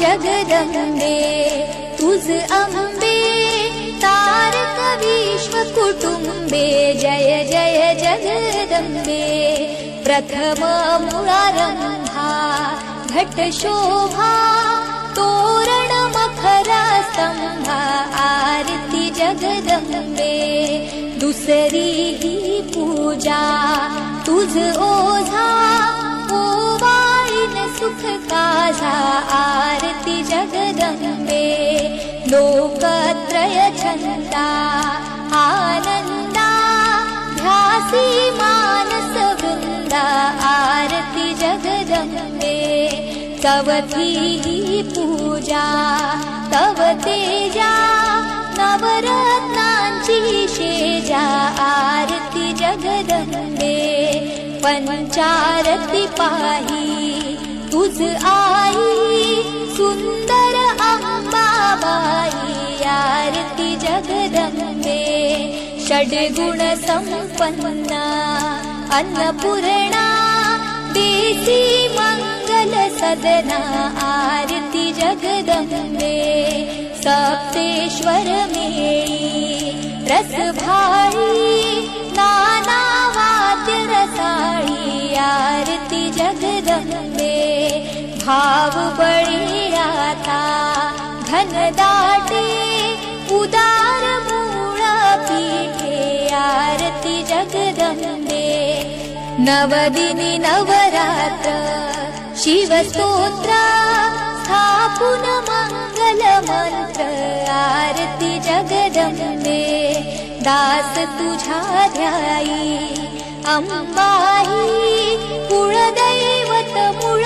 जगदम्बे तुझ अंबे तारक विश्व कुटुंबे जय जय जगदम्बे। प्रथम मुळारंभा घट शोभा तोरण मखरा स्तंभा आरती जगदम्बे। दुसरी ही पूजा तुझ ओझा आरती जगदम्बे लोकत्रय छंदा आनंदा ध्यासी मानस वृंदा आरती जगदम्बे। चवथी ही पूजा तव तेजा नवरत्नांची शेजा आरती जगदम्बे पंचारती पाही तुझ आई सुंदर अंबाबाई आरती जगदम्बे षड्गुण संपन्ना अन्नपूर्णा देसी मंगल सदना आरती जगदम्बे सप्तेश्वर मेळी रस नाना वाद्य रसाळी आरती जगदम्बे आता घन दाटे उदार मूळ पीठे आरती जगदम्बे। नवदिनी नवरात्र मंगल मंत्र आरती जगदम्बे। दास तुझ्या ध्याई अंबाही कुळदैवत मूळ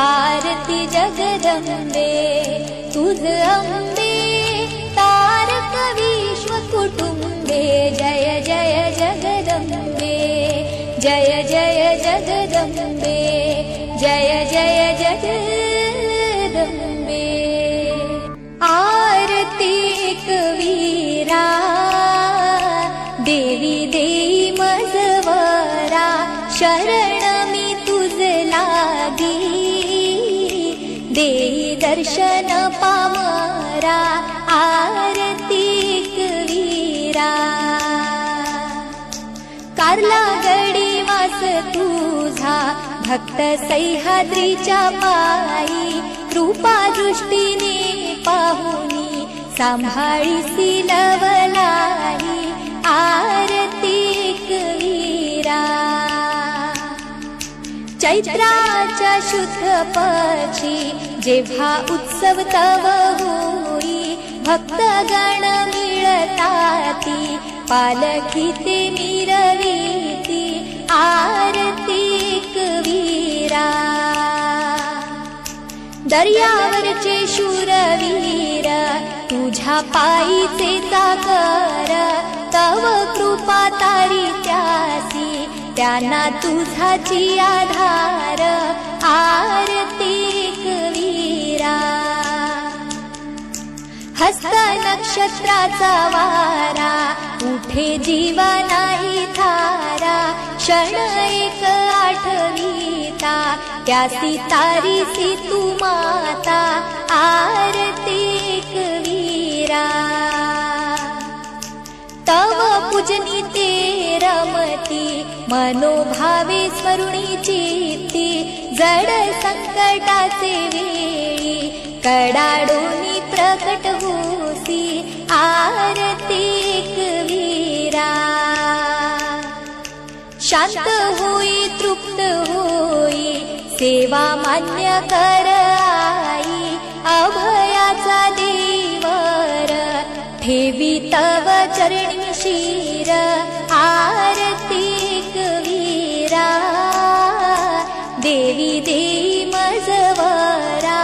आरती जगदम्बे तुझ अंबे तारक विश्व कुटुंबे जय जय जगदम्बे जय जय जगदम्बे देई दर्शन पामरा आरती वीरा कारला गडी वास तुझा भक्त सह्याद्रीच्या पायी कृपा दृष्टीने पाहुनी सांभाळी लवलाई शुद्ध पक्षी जेव्हा उत्सव तव होई भक्तगण मिळताती पालखी ते मिरवीती आरती वीरा दर्यावरचे शूरवीर तुझ्या पायीचे चाकर तव कृपा तारी त्यासी त्यांना तुझाची आधार आरती वीरा हस्त नक्षत्राचा वारा उठे जीवनाही थारा. क्षण एक आठवीता त्यासी तारीसी तू माता आरती वीरा तव पूजनी ते रमती मनोभावी स्मरुणी चित्ती जड संकटाचे वेळी कडाडोनी प्रकट होसी आरती वीरा. शांत होई तृप्त होई सेवा मान्य कर आई अभयाचा देई ेवी तव चरणी शीर आरती कवीरा। देवी देई मजवरा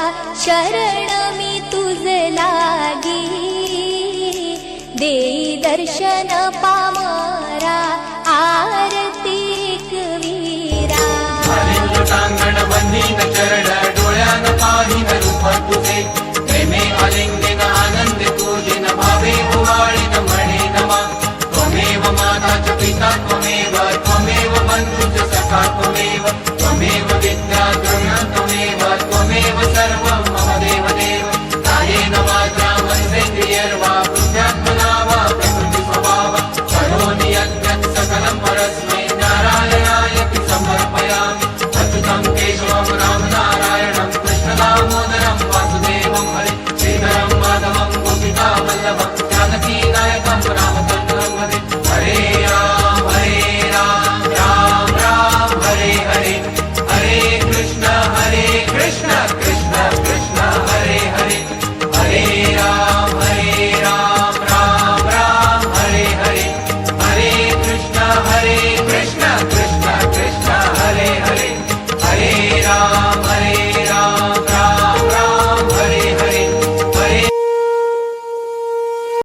शरण मी तुझ लागी। देवी दर्शन पामरा आरती कवीरा। चरण डोळ्यान पाहिन रूप तुझे। प्रेमे आलिंग Englishman.